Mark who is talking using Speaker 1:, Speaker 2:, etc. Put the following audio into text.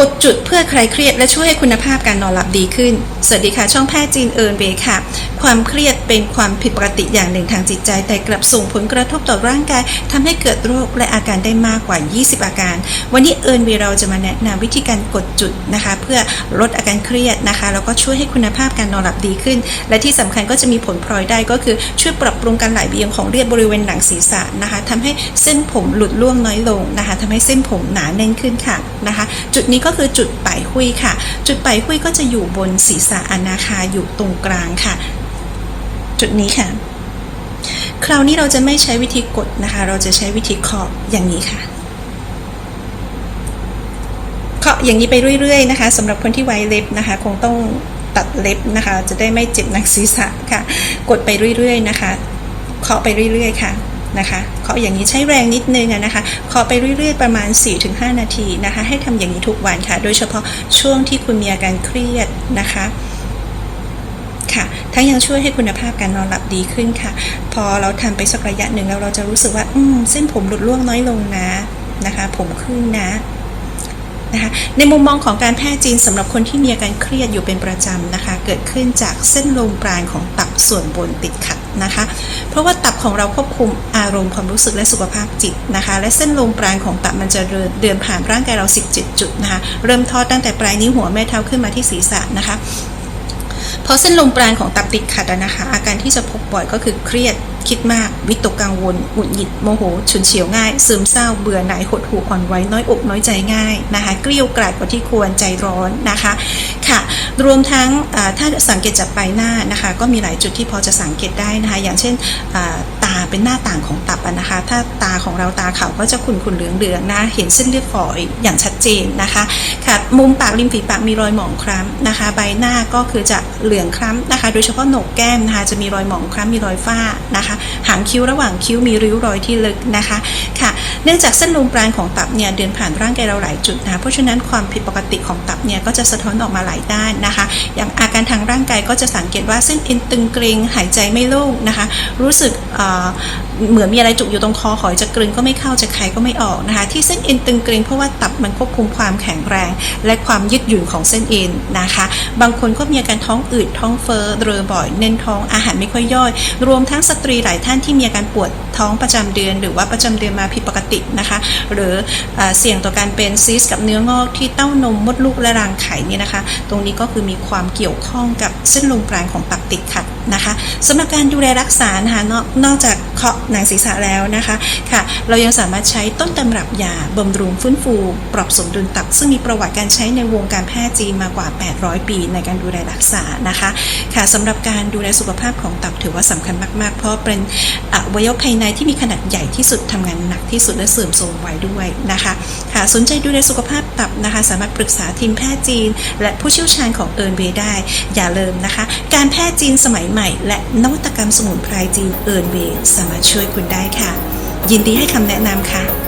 Speaker 1: กดจุดเพื่อคลายเครียดและช่วยให้คุณภาพการนอนหลับดีขึ้น สวัสดีค่ะ ช่องแพทย์จีนเอิร์นเวย์ค่ะ ความเครียดเป็นความผิดปกติอย่างหนึ่งทางจิตใจ แต่กลับส่งผลกระทบต่อร่างกายทำให้เกิดโรคและอาการได้มากกว่า 20 อาการ วันนี้เอิร์นเวย์เราจะมาแนะนำวิธีการกดจุดนะคะ เพื่อลดอาการเครียดนะคะแล้วก็ช่วยให้คุณภาพการนอนหลับดีขึ้น และที่สำคัญก็จะมีผลพลอยได้ก็คือช่วยปรับปรุงการไหลเวียนของเลือดบริเวณหนังศีรษะนะคะทำให้เส้นผมหลุดร่วงน้อยลงนะคะทำให้เส้นผมหนาแน่นขึ้นค่ะนะคะ จุดนี้ก็คือจุดปลายหุยค่ะ จุดปลายหุยก็จะอยู่บนศีรษะอนาคาอยู่ตรงกลางค่ะ จุดนี้ค่ะ คราวนี้เราจะไม่ใช้วิธีกดนะคะ เราจะใช้วิธีเคาะอย่างนี้ค่ะเคาะอย่างนี้ไปเรื่อยๆนะคะสำหรับคนที่ไว้เล็บนะคะ คงต้องตัดเล็บนะคะ จะได้ไม่เจ็บหนังศีรษะค่ะ กดไปเรื่อยๆนะคะ เคาะไปเรื่อยๆค่ะ นะคะเคาะอย่างนี้ใช้แรงนิดนึงนะคะเคาะไปเรื่อยๆประมาณ 4-5 นาทีนะคะ ให้ทำอย่างนี้ทุกวันค่ะ โดยเฉพาะช่วงที่คุณมีอาการเครียดนะคะค่ะทั้งยังช่วยให้คุณภาพการนอนหลับดีขึ้นค่ะ พอเราทำไปสักระยะหนึ่งแล้วเราจะรู้สึกว่าอืมเส้นผมหลุดร่วงน้อยลงนะนะคะ ผมขึ้นนะนะคะในมุมมองของการแพทย์จีนสำหรับคนที่มีอาการเครียดอยู่เป็นประจำนะคะ เกิดขึ้นจากเส้นลมปราณของตับส่วนบนติดขัดนะคะ ราะว่าตับของเราควบคุมอารมณ์ความรู้สึกและสุขภาพจิตนะคะ และเส้นลมปราณของตับมันจะเดินผ่านร่างกายเรา 17 จุดนะคะ เริ่มทอดตั้งแต่ปลายนิ้วหัวแม่เท้าขึ้นมาที่ศีรษะนะคะพอเส้นลมปราณของตับติดขัดนะคะ อาการที่จะพบบ่อยก็คือเครียด คิดมาก วิตกกังวลหงุดหงิดโมโห ฉุนเฉียวง่าย ซึมเศร้า เบื่อหน่ายหดหู่อ่อนไหวน้อยอกน้อยใจง่ายนะคะ เกลี้ยวกราดกว่าที่ควรใจร้อนนะคะค่ะ รวมทั้งถ้าสังเกตจากใบหน้านะคะ ก็มีหลายจุดที่พอจะสังเกตได้นะคะ อย่างเช่นตาเป็นหน้าต่างของตับนะคะ ถ้าตาของเราตาขาวก็จะขุ่นๆเหลืองๆนะเห็นเส้นเลือดฝอยอย่างชัดเจนนะคะค่ะมุมปากริมฝีปากมีรอยหมองคล้ำนะคะ ใบหน้าก็คือจะเหลืองคล้ำนะคะ โดยเฉพาะโหนกแก้มนะคะจะมีรอยหมองคล้ำมีรอยฝ้านะคะหางคิ้วระหว่างคิ้วมีริ้วรอยที่ลึกนะคะค่ะ เนื่องจากเส้นลมปราณของตับเนี่ยเดินผ่านร่างกายเราหลายจุดนะคะเพราะฉะนั้นความผิดปกติของตับเนี่ยก็จะสะท้อนออกมาหลายด้านนะคะ อย่างอาการทางร่างกายก็จะสังเกตว่าเส้นเอ็นตึงเกร็งหายใจไม่โล่งนะคะ รู้สึกเเหมือนมีอะไรจุกอยู่ตรงคอหอยจะกลืนก็ไม่เข้าจะคายก็ไม่ออกนะคะ ที่เส้นเอ็นตึงเกร็งเพราะว่าตับมันควบคุมความแข็งแรง และความยืดหยุ่นของเส้นเอ็นนะคะ บางคนก็มีอาการท้องอืดท้องเฟ้อเรอบ่อย เน้นท้องอาหารไม่ค่อยย่อย รวมทั้งสตรีลายท่านที่มีอาการปวด ท้องประจำเดือน หรือว่าประจำเดือนมาผิดปกตินะคะ หรือเอ่อเสี่ยงต่อการเป็นซีสต์กับเนื้องอกที่เต้านมมดลูกและรังไข่เนี่ยนะคะ ตรงนี้ก็คือมีความเกี่ยวข้องกับเส้นลมปราณของตับติดขัดนะคะสำหรับการดูแลรักษานะคะนอกนอกจากเคาะหนังศีรษะแล้วนะคะค่ะ เรายังสามารถใช้ต้นตำรับยาบำรุงฟื้นฟู ปรับสมดุลตับ ซึ่งมีประวัติการใช้ในวงการแพทย์จีนมากว่า 800 ปีในการดูแลรักษานะคะค่ะสำหรับการดูแลสุขภาพของตับถือว่าสำคัญมาก ๆ เพราะเป็นอวัยวะภายในที่มีขนาดใหญ่ที่สุดทำงานหนักที่สุดและเสื่อมโทรมไว้ด้วยนะคะหากสนใจดูแลสุขภาพตับนะคะ สามารถปรึกษาทีมแพทย์จีน และผู้เชี่ยวชาญของเอิร์นเวได้ อย่าลืมนะคะ การแพทย์จีนสมัยใหม่ และนวัตกรรมสมุนไพรจีนเอิร์นเวสามารถช่วยคุณได้ค่ะ ยินดีให้คำแนะนำค่ะ